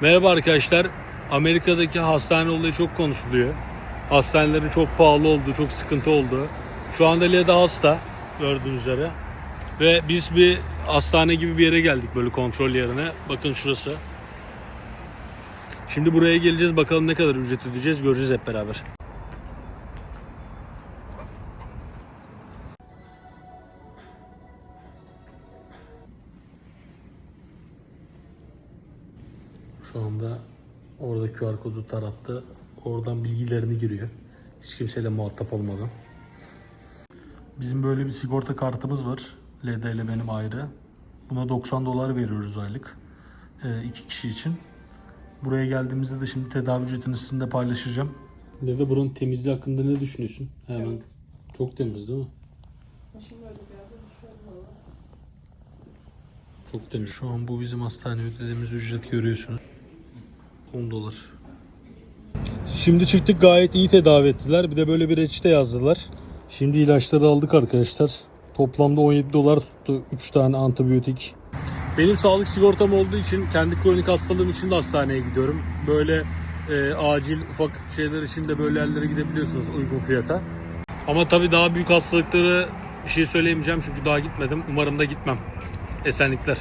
Merhaba arkadaşlar. Amerika'daki hastane olayı çok konuşuluyor. Hastanelerin çok pahalı olduğu, çok sıkıntı olduğu. Şu anda Leda hasta gördüğünüz üzere. Ve biz bir hastane gibi bir yere geldik böyle kontrol yerine. Bakın şurası. Şimdi buraya geleceğiz bakalım ne kadar ücret ödeyeceğiz göreceğiz hep beraber. Şu anda orada QR kodu tarattı. Oradan bilgilerini giriyor. Hiç kimseyle muhatap olmadan. Bizim böyle bir sigorta kartımız var. Leda ile benim ayrı. Buna 90 dolar veriyoruz aylık. Ee, iki kişi için. Buraya geldiğimizde de şimdi tedavi ücretini sizinle paylaşacağım. Leda buranın temizliği hakkında ne düşünüyorsun? Hemen. Çok temiz değil mi? Çok temiz. Şu an bu bizim hastane ödediğimiz ücret görüyorsunuz. 10 dolar. Şimdi çıktık gayet iyi tedavi ettiler. Bir de böyle bir reçete yazdılar. Şimdi ilaçları aldık arkadaşlar. Toplamda 17 dolar tuttu. 3 tane antibiyotik. Benim sağlık sigortam olduğu için kendi kronik hastalığım için de hastaneye gidiyorum. Böyle e, acil ufak şeyler için de böyle yerlere gidebiliyorsunuz uygun fiyata. Ama tabii daha büyük hastalıkları bir şey söyleyemeyeceğim çünkü daha gitmedim. Umarım da gitmem. Esenlikler.